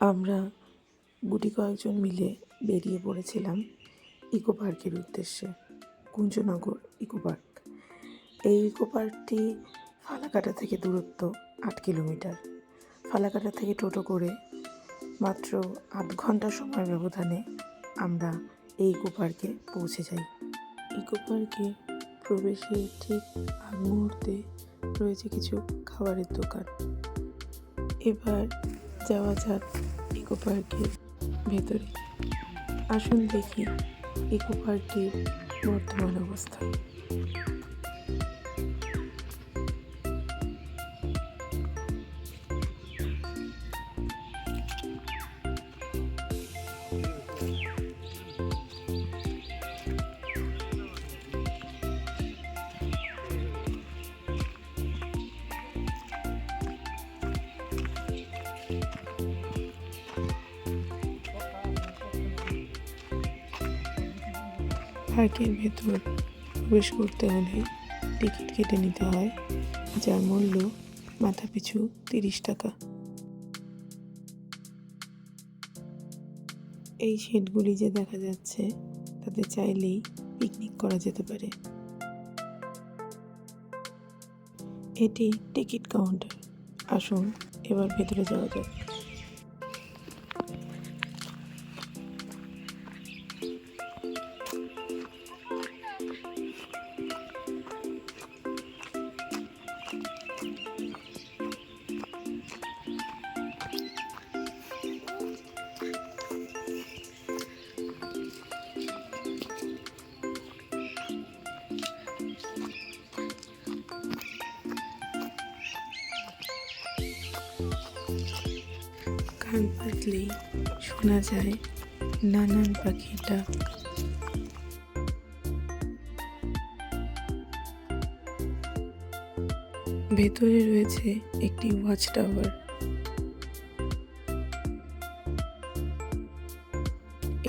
আমরা গুটি কয়েকজন মিলে বেরিয়ে পড়েছিলাম ইকো পার্কের উদ্দেশ্যে, কুঞ্জনগর ইকো পার্ক। এই ইকো পার্কটি ফালাকাটা থেকে দূরত্ব আট কিলোমিটার। ফালাকাটা থেকে টোটো করে মাত্র আধ ঘণ্টা সময় ব্যবধানে আমরা এই ইকো পার্কে পৌঁছে যাই। ইকো পার্কে প্রবেশের ঠিক আগ মুহূর্তে রয়েছে কিছু খাবারের দোকান। এবার যাওয়া যাক ইকো পার্কের ভেতরে। আসুন দেখি ইকো পার্কের বর্তমান অবস্থা। পার্কের ভেতর প্রবেশ করতে হলে টিকিট কেটে নিতে হয়, যার মূল্য মাথা পিছু তিরিশ টাকা। এই শেডগুলি যে দেখা যাচ্ছে, তাতে চাইলেই পিকনিক করা যেতে পারে। এটি টিকিট কাউন্টার। আসুন, এবার ভেতরে যাওয়া যাক। কান পাতলেই শোনা যায় নানান পাখির ডাক ভেতরে রয়েছে একটি ওয়াচ টাওয়ার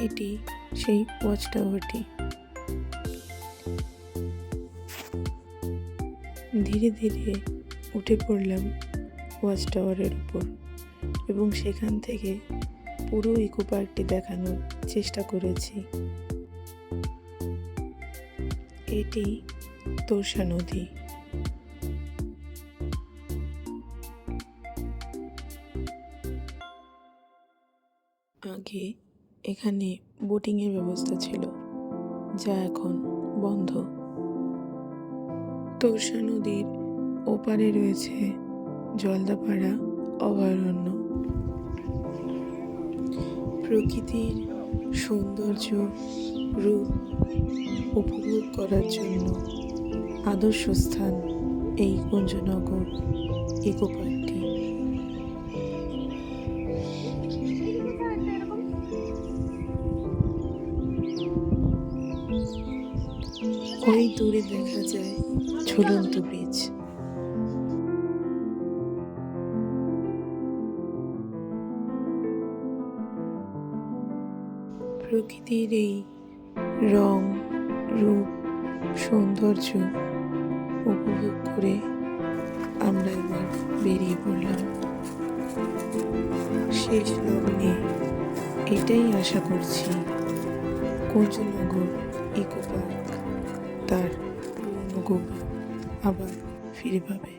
এটি সেই ওয়াচ টাওয়ারটি ধীরে ধীরে উঠে পড়লাম ওয়াচ টাওয়ারের উপর এবং সেখান থেকে পুরো ইকো পার্কটি দেখানোর চেষ্টা করেছি। এটি তোষা নদী। আগে এখানে বোটিংয়ের ব্যবস্থা ছিল, যা এখন বন্ধ। তোষা নদীর ওপারে রয়েছে জলদাপাড়া, অভয়ারণ্য। প্রকৃতির সৌন্দর্য, রূপ উপভোগ করার জন্য আদর্শ স্থান এই কুঞ্জনগর ইকো পার্কটি ওই দূরে দেখা যায় ঝুলন্ত বীজ প্রকৃতির এই রং, রূপ, সৌন্দর্য উপভোগ করে আমরা এবার বেরিয়ে পড়লাম। শেষ লগ্নে এটাই আশা করছি। কুঞ্জনগর ইকো পার্ক, তার পুরনো আবার ফিরে পাবে।